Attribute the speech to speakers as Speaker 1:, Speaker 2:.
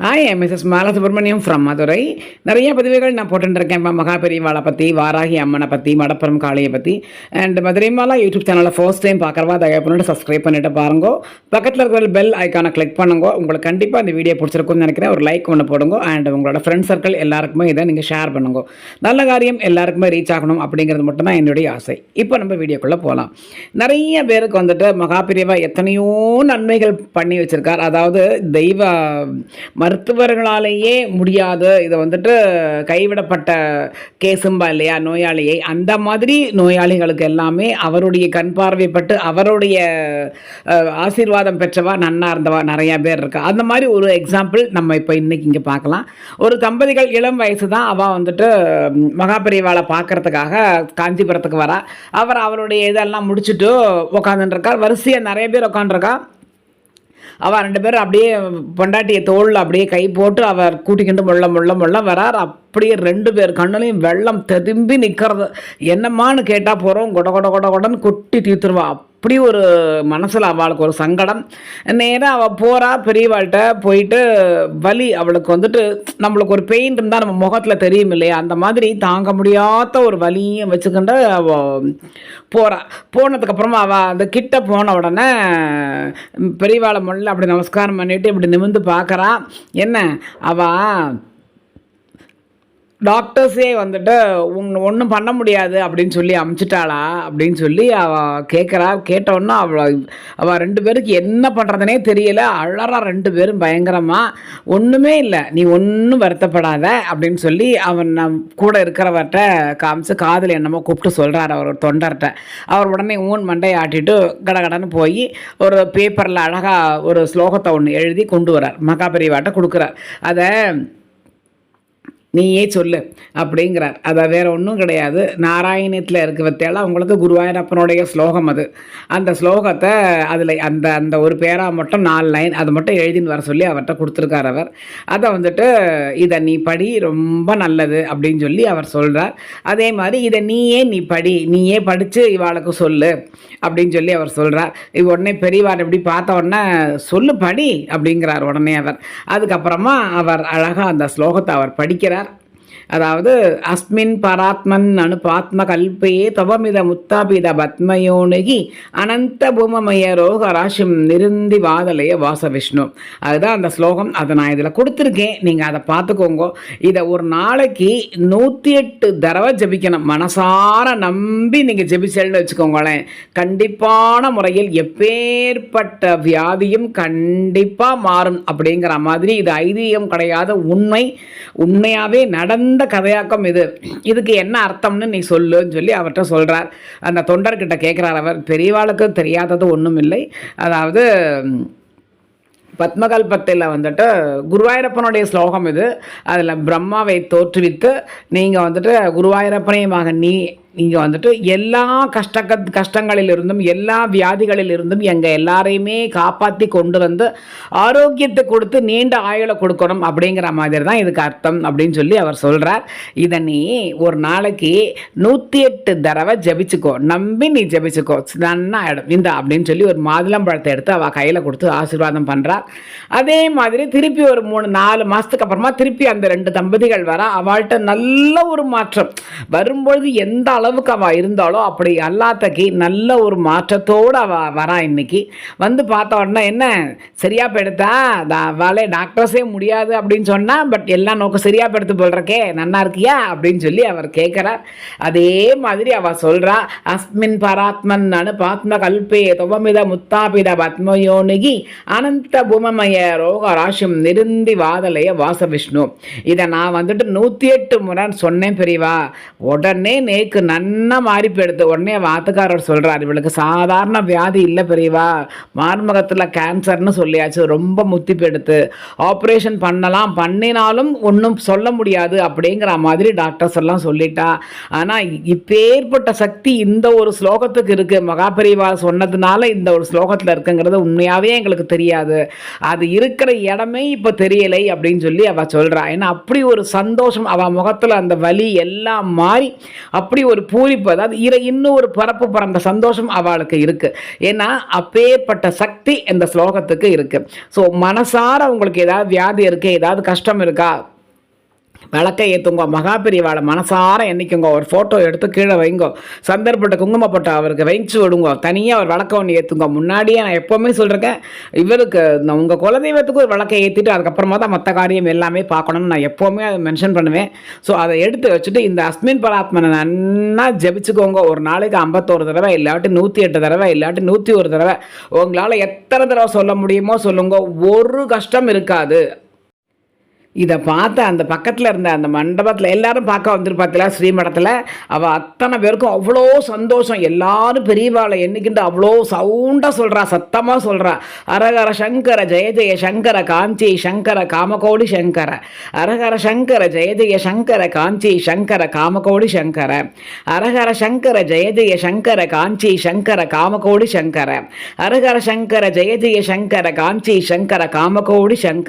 Speaker 1: Hi Mrs Malasubramaniam from Madurai நிறைய பதிவுகள் நான் போட்டுருக்கேன் இப்போ மகாபெரிவாளை பற்றி வாராகி அம்மனை பற்றி மடப்புறம் காளியை பற்றி அண்ட் மதுரை யூடியூப் சேனலில் ஃபர்ஸ்ட் டைம் பார்க்குறவா தயவு பண்ணிட்டு சப்ஸ்கிரைப் பண்ணிட்டு பாருங்க பக்கத்தில் இருக்கிற பெல் ஐக்கானை கிளிக் பண்ணுங்க உங்களுக்கு கண்டிப்பாக இந்த வீடியோ பிடிச்சிருக்கும்னு நினைக்கிறேன் ஒரு லைக் ஒன்று போடுங்க அண்ட் உங்களோட ஃப்ரெண்ட் சர்க்கிள் எல்லாருக்குமே இதை நீங்கள் ஷேர் பண்ணுங்க நல்ல காரியம் எல்லாருக்குமே ரீச் ஆகணும் அப்படிங்கிறது மட்டும்தான் என்னுடைய ஆசை இப்போ நம்ம வீடியோக்குள்ளே போகலாம் நிறைய பேருக்கு வந்துட்டு மகாபிரிவா எத்தனையோ நன்மைகள் பண்ணி வச்சிருக்கார் அதாவது தெய்வ மருத்துவர்களாலேயே முடியாது இதை வந்துட்டு கைவிடப்பட்ட கேஸும்பா இல்லையா நோயாளியை அந்த மாதிரி நோயாளிகளுக்கு எல்லாமே அவருடைய கண் பார்வைப்பட்டு அவருடைய ஆசீர்வாதம் பெற்றவா நன்னா இருந்தவா நிறையா பேர் இருக்கா? அந்த மாதிரி ஒரு எக்ஸாம்பிள் நம்ம இப்போ இன்னைக்கு இங்கே பார்க்கலாம். ஒரு தம்பதிகள் இளம் வயசு தான் அவள் வந்துட்டு ம், பார்க்கறதுக்காக காஞ்சிபுரத்துக்கு வரா. அவர் அவருடைய இதெல்லாம் முடிச்சுட்டு உட்காந்துருக்கார் வரிசையாக நிறைய பேர் உட்காந்துருக்கா அவள் ரெண்டு பேரும் அப்படியே பொண்டாட்டியை தோளில் அப்படியே கை போட்டு அவர் கூட்டிக்கிட்டு முள்ள முள்ள முள்ள வரார். அப்படியே ரெண்டு பேர் கண்ணுலையும் வெள்ளம் திரும்பி நிற்கிறது என்னம்மான்னு கேட்டால் போகிறோம் கொட கொட கொட கொடன்னு கொட்டி தீர்த்துருவா அப்படி ஒரு மனசில் அவளுக்கு ஒரு சங்கடம். நேராக அவள் போகிறா பெரியவாள்கிட்ட போயிட்டு வலி அவளுக்கு வந்துட்டு நம்மளுக்கு ஒரு பெயின் இருந்தால் நம்ம முகத்தில் தெரியும் இல்லையா? அந்த மாதிரி தாங்க முடியாத ஒரு வலியும் வச்சுக்கிண்டு அவள் போகிறா போனதுக்கப்புறமா அவள் அந்த கிட்ட போன உடனே பெரியவாளை முன்னில் அப்படி நமஸ்காரம் பண்ணிவிட்டு இப்படி நிமிந்து பார்க்குறா என்ன? அவள் டாக்டர்ஸே வந்துட்டு உன் ஒன்றும் பண்ண முடியாது அப்படின்னு சொல்லி அமுச்சிட்டாளா? அப்படின்னு சொல்லி அவள் கேட்குறா கேட்டோன்னா அவள் அவள் ரெண்டு பேருக்கு என்ன பண்ணுறதுனே தெரியல. அழறா ரெண்டு பேரும் பயங்கரமாக ஒன்றுமே இல்லை. நீ ஒன்றும் வருத்தப்படாத. அப்படின்னு சொல்லி அவன் நம் கூட இருக்கிறவர்கிட்ட காமிச்சு காதில் என்னமோ கூப்பிட்டு சொல்கிறார் அவர் ஒரு தொண்டர்கிட்ட அவர் உடனே ஊன் மண்டையை ஆட்டிட்டு கடகடன்னு போய் ஒரு பேப்பரில் அழகாக ஒரு ஸ்லோகத்தை ஒன்று எழுதி கொண்டு வரார் மகாபெரிவாட்ட கொடுக்குறார். அதை நீயே சொல்லு அப்படிங்கிறார். அதை வேற ஒன்றும் கிடையாது. நாராயணத்தில் இருக்க அவங்களுக்கு குருவாயூரப்பனுடைய ஸ்லோகம் அது. அந்த ஸ்லோகத்தை அதில் அந்த அந்த ஒரு பேராக மட்டும் நாலு லைன் அதை மட்டும் எழுதின்னு வர சொல்லி அவர்கிட்ட கொடுத்துருக்கார் அவர். அதை வந்துட்டு இதை நீ படி ரொம்ப நல்லது அப்படின்னு சொல்லி அவர் சொல்கிறார் அதே மாதிரி இதை நீயே நீ படி நீயே படித்து இவாளுக்கு சொல்லு அப்படின்னு சொல்லி அவர் சொல்கிறார் இவ உடனே பெரியவார் எப்படி பார்த்த உடனே சொல்லு படி அப்படிங்கிறார் உடனே அவர். அதுக்கப்புறமா அவர் அழகாக அந்த ஸ்லோகத்தை அவர் படிக்கிறார். அதாவது அஸ்மின் பராத்மன் அனுபாத்ம கல்பையே தவமித முத்தாபித பத்மயோனிகி அனந்த பூமமய ரோக ராசிம் நிருந்தி வாதலைய வாச விஷ்ணு அதுதான் அந்த ஸ்லோகம். அதை நான் இதில் கொடுத்துருக்கேன். நீங்கள் அதை பார்த்துக்கோங்க. இதை ஒரு நாளைக்கு நூற்றி எட்டு தடவை ஜபிக்கணும். மனசார நம்பி நீங்கள் ஜபிச்சல்னு வச்சுக்கோங்களேன். கண்டிப்பான முறையில் எப்பேற்பட்ட வியாதியும் கண்டிப்பாக மாறும். அப்படிங்கிற மாதிரி இது ஐதீகம் கிடையாத உண்மை. உண்மையாகவே சிறந்த கதையாக்கம் இது. இதுக்கு என்ன அர்த்தம்னு நீ சொல்லுன்னு சொல்லி அவர்கிட்ட சொல்கிறார் அந்த தொண்டர்கிட்ட கேட்குறார் அவர். பெரியவாளுக்கு தெரியாதது ஒன்றும் இல்லை அதாவது பத்மகல்பத்தில் வந்துட்டு குருவாயூரப்பனுடைய ஸ்லோகம் இது. அதில் பிரம்மாவை தோற்றுவித்து நீங்கள் வந்துட்டு குருவாயூரப்பனையுமாக நீ நீங்கள் வந்துட்டு எல்லா கஷ்ட கஷ்டங்களிலிருந்தும் எல்லா வியாதிகளிலிருந்தும் எங்கள் எல்லாரையுமே காப்பாற்றி கொண்டு வந்து ஆரோக்கியத்தை கொடுத்து நீண்ட ஆயுளை கொடுக்கணும் அப்படிங்கிற மாதிரி தான் இதுக்கு அர்த்தம் அப்படின்னு சொல்லி அவர் சொல்கிறார் இதை நீ ஒரு நாளைக்கு நூற்றி எட்டு தடவை ஜபிச்சுக்கோ. நம்பி நீ ஜபிச்சுக்கோ. நன்னா ஆகிடும் இந்த அப்படின்னு சொல்லி ஒரு மாதுளம்பழத்தை எடுத்து அவள் கையில் கொடுத்து ஆசீர்வாதம் பண்ணுறா அதே மாதிரி திருப்பி ஒரு மூணு நாலு மாதத்துக்கு அப்புறமா திருப்பி அந்த ரெண்டு தம்பதிகள் வர. அவள்கிட்ட நல்ல ஒரு மாற்றம். வரும்பொழுது எந்த அளவுக்கு அவள் இருந்தாலோ அப்படி அல்லாத்தக்கி நல்ல ஒரு மாற்றத்தோடு அவள் வரா இன்னைக்கு. வந்து பார்த்த உடனே என்ன? சரியா படுத்தா அவளே டாக்டர்ஸே முடியாது அப்படின்னு சொன்னால் பட் எல்லாம் நோக்கம் சரியாக படுத்து போடுறக்கே நன்னா இருக்கியா? அப்படின்னு சொல்லி அவர் கேட்குறார் அதே மாதிரி அவள் சொல்கிறா அஸ்மின் பராத்மன் அனு பாத்ம கல்பே துவமித முத்தாபித பத்மயோனிகி அனந்த பூமமய ரோக ராசிம் நிருந்தி வாதலைய வாச விஷ்ணு இதை நான் வந்துட்டு நூற்றி எட்டு முறை சொன்னேன் பெரியவா. உடனே நேக்கு நன்னா மாறி போயிடுது உடனே வாத்துக்காரர் சொல்கிறார் இவளுக்கு சாதாரண வியாதி இல்லை பெரியவா. மார்மகத்தில் கேன்சர்னு சொல்லியாச்சு. ரொம்ப முத்தி போயிடுது ஆப்ரேஷன் பண்ணலாம் பண்ணினாலும் ஒன்றும் சொல்ல முடியாது அப்படிங்கிற மாதிரி டாக்டர்ஸ் எல்லாம் சொல்லிட்டா. ஆனால் இப்பேற்பட்ட சக்தி இந்த ஒரு ஸ்லோகத்துக்கு இருக்குது மகாபெரிவா சொன்னதுனால இந்த ஒரு ஸ்லோகத்தில் இருக்குங்கிறது உண்மையாகவே எங்களுக்கு தெரியாது. அது இருக்கிற இடமே இப்போ தெரியலை அப்படின்னு சொல்லி அவள் சொல்கிறா ஏன்னா அப்படி ஒரு சந்தோஷம் அவள் முகத்தில் அந்த வலி எல்லாம் மாறி அப்படி ஒரு ஒரு பூரிப்பு அதாவது இர இன்னும் ஒரு பரப்பு பறந்த சந்தோஷம் அவளுக்கு இருக்கு. ஏன்னா அப்பேற்பட்ட சக்தி இந்த ஸ்லோகத்துக்கு இருக்கு. ஸோ மனசார உங்களுக்கு ஏதாவது வியாதி இருக்கு ஏதாவது கஷ்டம் இருக்கா? விளக்கை ஏற்றுங்க மகாபிரிவாளை மனசார எண்ணிக்குங்க ஒரு ஃபோட்டோ எடுத்து கீழே வைங்க. சந்தர்ப்பட்ட குங்குமப்பட்ட அவருக்கு வைச்சு விடுங்க. தனியாக ஒரு விளக்க ஒன்று ஏற்றுங்க முன்னாடியே நான் எப்போவுமே சொல்கிறேன் இவருக்கு உங்கள் குலதெய்வத்துக்கு ஒரு விளக்கை ஏற்றிட்டு அதுக்கப்புறமா தான் மற்ற காரியம் எல்லாமே பார்க்கணும்னு நான் எப்போவுமே அதை மென்ஷன் பண்ணுவேன். ஸோ அதை எடுத்து வச்சுட்டு இந்த அஸ்மின் பராத்மனை நன்னா ஜெபிச்சுக்கோங்க. ஒரு நாளைக்கு ஐம்பத்தோரு தடவை இல்லாட்டி நூற்றி எட்டு தடவை இல்லாட்டி நூற்றி ஒரு தடவை. உங்களால் எத்தனை தடவை சொல்ல முடியுமோ சொல்லுங்க. ஒரு கஷ்டம் இருக்காது. இதை பார்த்து அந்த பக்கத்தில் இருந்த அந்த மண்டபத்தில் எல்லாரும் பார்க்க வந்துருப்பாத்தில ஸ்ரீமடத்தில். அவள் அத்தனை பேருக்கும் அவ்வளோ சந்தோஷம். எல்லாரும் பெரியவாளை எண்ணிக்கிட்டு அவ்வளோ சவுண்டாக சொல்கிறா சத்தமாக சொல்கிறா அரகர சங்கர ஜெய ஜெய சங்கர காஞ்சி சங்கர காமகோடி சங்கர. அரகர சங்கர ஜெய ஜெய சங்கர காஞ்சி சங்கர காமகோடி சங்கர. அரகர சங்கர ஜெய ஜெய சங்கர காஞ்சி சங்கர காமகோடி சங்கர. அரகர சங்கர ஜெய ஜெய சங்கர காஞ்சி சங்கர காமகோடி சங்கர.